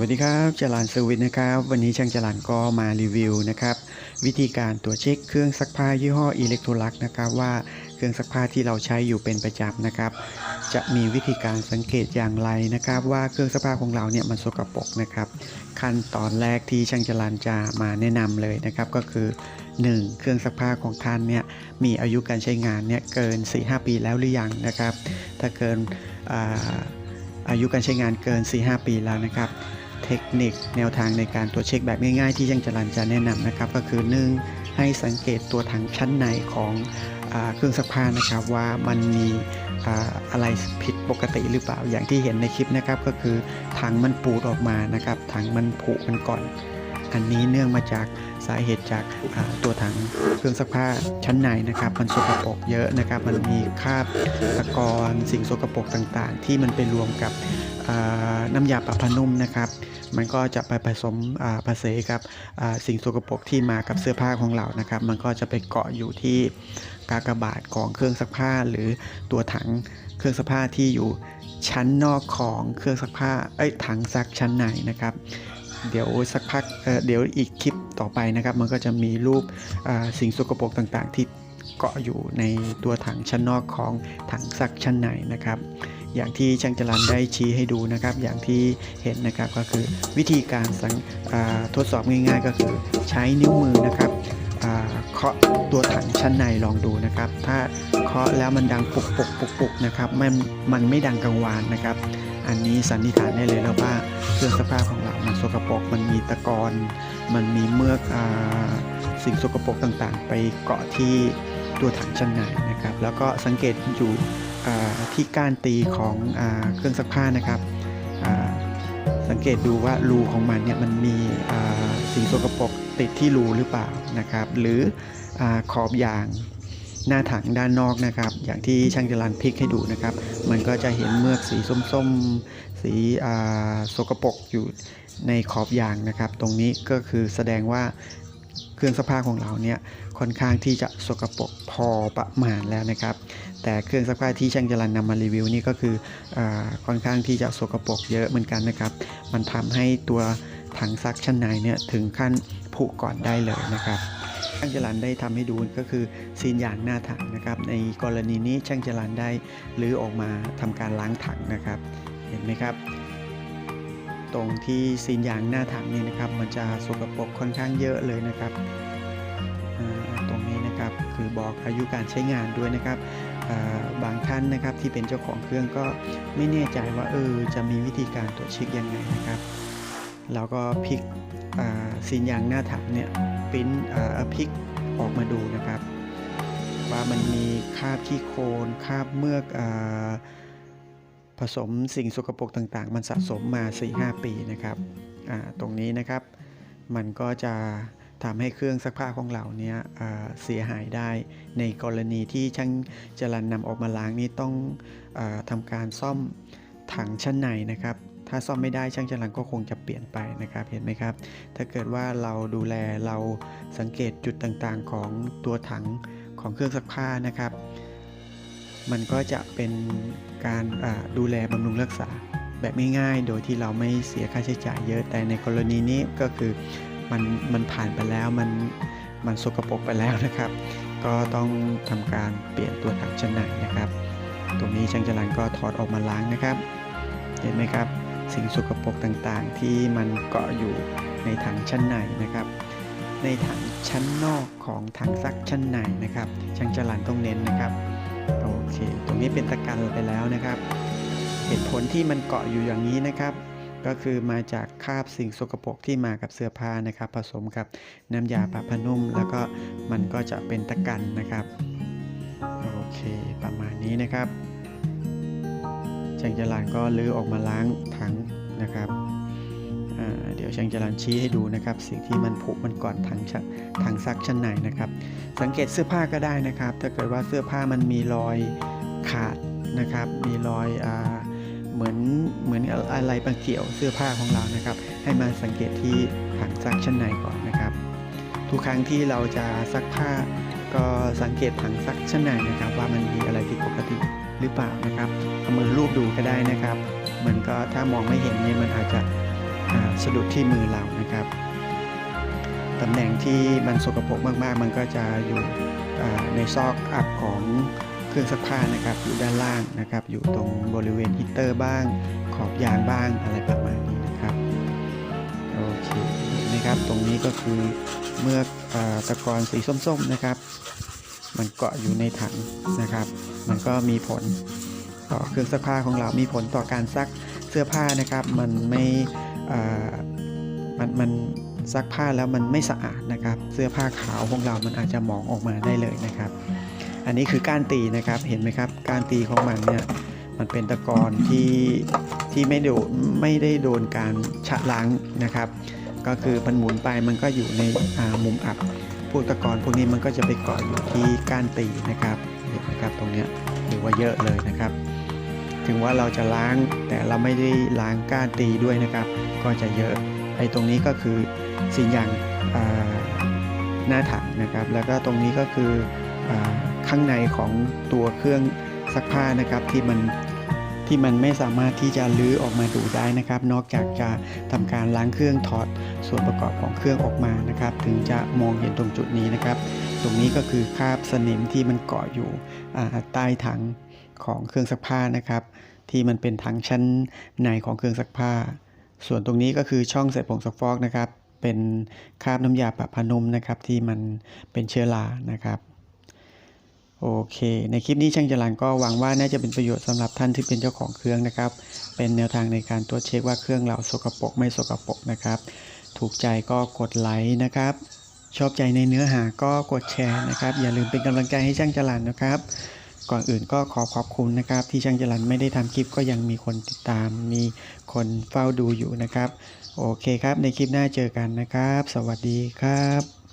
วัสดีครับจรันเซวิสนะครับ วันนี้ช่างจรันก็มารีวิวนะครับ วิธีการตรวจเช็คเครื่องซักผ้ายี่ห้ออิเล็กโทรลักนะครับว่าเครื่องซักผ้าที่เราใช้อยู่เป็นประจำนะครับ จะมีวิธีการสังเกตอย่างไรนะครับ ว่าเครื่องซักผ้าของเราเนี่ยมันสกปรกนะครับ ขั้นตอนแรกที่ช่างจรันจะมาแนะนำเลยนะครับ ก็คือ 1. เครื่องซักผ้าของท่านเนี่ยมีอายุการใช้งานเนี่ยเกิน 4-5 ปีแล้วหรือยังนะครับ ถ้าเกินอาอายุการใช้งานเกิน 4-5 ปีแล้วนะครับ เทคนิคแนวทางในการตรวจเช็คแบบง่ายๆ ที่ยังจรันจะแนะนำนะครับ ก็คือ 1. ให้สังเกตตัวถังชั้นในของอเครื่องซักผ้านะครับว่ามันมีอ่าอะไรผิดปกติหรือเปล่าอย่างที่เห็นในคลิปนะครับ ก็คือถังมันปูดออกมานะครับถังมันผุมันก่อน อันนี้เนื่องมาจากสาเหตุจากตัวถังเครื่องซักผ้าชั้นในนะครับ มันสกปรกเยอะนะครับ มันมีคราบตะกอนสิ่งสกปรกต่างๆ ที่มันไปรวมกับน้ำยาปรับผ้านุ่มนะครับ มันก็จะไปผสมอ่าผสมกับสิ่งสกปรกที่มากับเสื้อผ้าของเรานะครับ มันก็จะไปเกาะอยู่ที่กากบาทของเครื่องซักผ้า หรือตัวถังเครื่องซักผ้าที่อยู่ชั้นนอกของเครื่องซักผ้า เอ้ย ถังซักชั้นในนะครับ เดี๋ยวสักพักเเดี๋ยวอีกคลิปต่อไปนะครับ มันก็จะมีรูปสิ่งสกปรกต่างๆ ที่เกาะอยู่ในตัวถังชั้นนอกของถังซักชั้นในนะครับ อย่างที่ช่างจรันได้ชี้ให้ดูนะครับ อย่างที่เห็นนะครับก็คือวิธีการสังทดสอบง่ายๆ ก็คือใช้นิ้วมือนะครับเคาะตัวถังชั้นในลองดูนะครับ ถ้าเคาะแล้วมันดังปุกปุกปุกปุกนะครับมันมันไม่ดังกังวานนะครับ อันนี้สันนิษฐานได้เลยแล้วว่าเครื่องซักผ้าของเรา มันสกปรก มันมีตะกอนมันมีเมือกอสิ่งสกปรกต่างๆ ไปเกาะที่ตัวถังชั้นในนะครับ แล้วก็สังเกตอยู่ที่ก้านตีของอเครื่องซักผ้านะครับ สังเกตดูว่ารูของมันเนี่ยมันมีสิ่งสกปรกติดที่รูหรือเปล่านะครับ หรืออขอบยาง หน้าถังด้านนอกนะครับ อย่างที่ช่างจรันพลิกให้ดูนะครับ มันก็จะเห็นเมือกสีส้มๆ สีอ่าสกปรกอยู่ในขอบยางนะครับ ตรงนี้ก็คือแสดงว่าเครื่องซักผ้าของเราเนี่ยค่อนข้างที่จะสกปรกพอประมาณแล้วนะครับ แต่เครื่องซักผ้าที่ช่างจรันนำมารีวิวนี่ก็คืออค่อนข้างที่จะสกปรกเยอะเหมือนกันนะครับ มันทำให้ตัวถังซักชั้นในเนี่ยถึงขั้นผุก่อนได้เลยนะครับ ช่างจรันได้ทำให้ดูก็คือซีนยางหน้าถังนะครับ ในกรณีนี้ช่างจรันได้รื้อออกมาทำการล้างถังนะครับ เห็นไหมครับ ตรงที่ซีนยางหน้าถังนี่นะครับ มันจะสกปรกค่อนข้างเยอะเลยนะครับตรงนี้นะครับคือบอกอายุการใช้งานด้วยนะครับบางท่านนะครับที่เป็นเจ้าของเครื่องก็ไม่แน่ใจว่าเออจะมีวิธีการตรวจเช็คยังไงนะครับ เราก็พลิกอ่าซีนยางหน้าถังเนี่ยปริ้นอ่อพลิกออกมาดูนะครับ ว่ามันมีคราบขี้โคลนคราบเมือกอผสมสิ่งสกปรกต่างๆ มันสะสมมา 4-5 ปีนะครับตรงนี้นะครับมันก็จะทำให้เครื่องซักผ้าของเราเนี้ยเสียหายได้ ในกรณีที่ช่างจรันนำออกมาล้างนี่ต้องอทำการซ่อมถังชั้นในนะครับ ถ้าซ่อมไม่ได้ช่างจรันก็คงจะเปลี่ยนไปนะครับเห็นไหมครับ ถ้าเกิดว่าเราดูแลเราสังเกตจุดต่างๆของตัวถังของเครื่องซักผ้านะครับ มันก็จะเป็นการดูแลบำรุงรักษาแบบง่ายๆ โดยที่เราไม่เสียค่าใช้จ่ายเยอะ แต่ในกรณีนี้ก็คือมันมันผ่านไปแล้วมันมันสกปรกไปแล้วนะครับ ก็ต้องทำการเปลี่ยนตัวถังชั้นในนะครับ ตรงนี้ช่างจรันก็ถอดออกมาล้างนะครับ เห็นไหมครับ สิ่งสกปรกต่างๆ ที่มันเกาะอยู่ในถังชั้นในนะครับ ในถังชั้นนอกของถังซักชั้นในนะครับ ช่างจรันต้องเน้นนะครับโอเค ตรงนี้เป็นตะกันไปแล้วนะครับ เหตุผลที่มันเกาะอยู่อย่างนี้นะครับ ก็คือมาจากคราบสิ่งสกปรกที่มากับเสื้อผ้านะครับ ผสมกับน้ำยาปรับผ้านุ่ม แล้วก็มันก็จะเป็นตะกันนะครับโอเคประมาณนี้นะครับ ช่างจรันก็ลื้อออกมาล้างถังนะครับเดี๋ยวช่างจรันชี้ให้ดูนะครับ สิ่งที่มันผุมันก่อนถังชักถังซักชั้นในนะครับ สังเกตเสื้อผ้าก็ได้นะครับ ถ้าเกิดว่าเสื้อผ้ามันมีรอยขาดนะครับ มีรอยอเหมือนเหมือนอะไรบางเกี่ยวเสื้อผ้าของเรานะครับ ให้มาสังเกตที่ถังซักชั้นในก่อนนะครับ ทุกครั้งที่เราจะซักผ้าก็สังเกตถังซักชั้นในนะครับ ว่ามัน หรือเปล่านะครับเอามือลูบดูก็ได้นะครับ มันก็ถ้ามองไม่เห็นเนี่ยมันอาจจะสะดุดที่มือเรานะครับตำแหน่งที่มันสกปรกมากๆ มันก็จะอยู่ในซอกอับของเครื่องซักผ้านะครับอยู่ด้านล่างนะครับ อยู่ตรงบริเวณฮีตเตอร์บ้าง ขอบยางบ้างอะไรประมาณนี้นะครับโอเคนไหมครับตรงนี้ก็คือเมื่ออตะกอนสีส้มๆนะครับ มันเกาะอยู่ในถังนะครับ มันก็มีผลต่อเครื่องซักผ้าของเรา มีผลต่อการซักเสื้อผ้านะครับ มันไม่มันมันซักผ้าแล้วมันไม่สะอาดนะครับ เสื้อผ้าขาวของเรามันอาจจะหมองออกมาได้เลยนะครับ อันนี้คือกานตีนะครับ เห็นไหมครับ กานตีของมันเนี่ยมันเป็นตะกอนที่ที่ไม่โดนไม่ได้โดนการชะล้างนะครับ ก็คือมันหมุนไปมันก็อยู่ในมุมอับ วกตะกอนพวกนี้มันก็จะไปเกาะอยู่ที่ก้านตีนะครับเห็นไหมครับตรงเนี้ยถือว่าเยอะเลยนะครับ ถึงว่าเราจะล้างแต่เราไม่ได้ล้างก้านตีด้วยนะครับ ก็จะเยอะไอ้ตรงนี้ก็คือสิ่งอย่างาหน้าถังนะครับ แล้วก็ตรงนี้ก็คืออข้างในของตัวเครื่องซักผ้านะครับที่มัน ที่มันไม่สามารถที่จะลื้อออกมาดูได้นะครับ นอกจากจะทำการล้างเครื่องถอดส่วนประกอบของเครื่องออกมานะครับ ถึงจะมองเห็นตรงจุดนี้นะครับ ตรงนี้ก็คือคราบสนิมที่มันเกาะอยู่ใต้ถังของเครื่องซักผ้านะครับ ที่มันเป็นถังชั้นในของเครื่องซักผ้า ส่วนตรงนี้ก็คือช่องใส่ผงซักฟอกนะครับ เป็นคราบน้ำยาปะผนุ่มนะครับที่มันเป็นเชื้อรานะครับ โอเค ในคลิปนี้ช่างจรันก็หวังว่าน่าจะเป็นประโยชน์สำหรับท่านที่เป็นเจ้าของเครื่องนะครับ เป็นแนวทางในการตรวจเช็คว่าเครื่องเราสกปรกไม่สกปรกนะครับ ถูกใจก็กดไลค์นะครับ ชอบใจในเนื้อหาก็กดแชร์นะครับ อย่าลืมเป็นกำลังใจให้ช่างจรันนะครับ ก่อนอื่นก็ขอขอบคุณนะครับ ที่ช่างจรันไม่ได้ทำคลิปก็ยังมีคนติดตาม มีคนเฝ้าดูอยู่นะครับ โอเคครับ ในคลิปหน้าเจอกันนะครับ สวัสดีครับ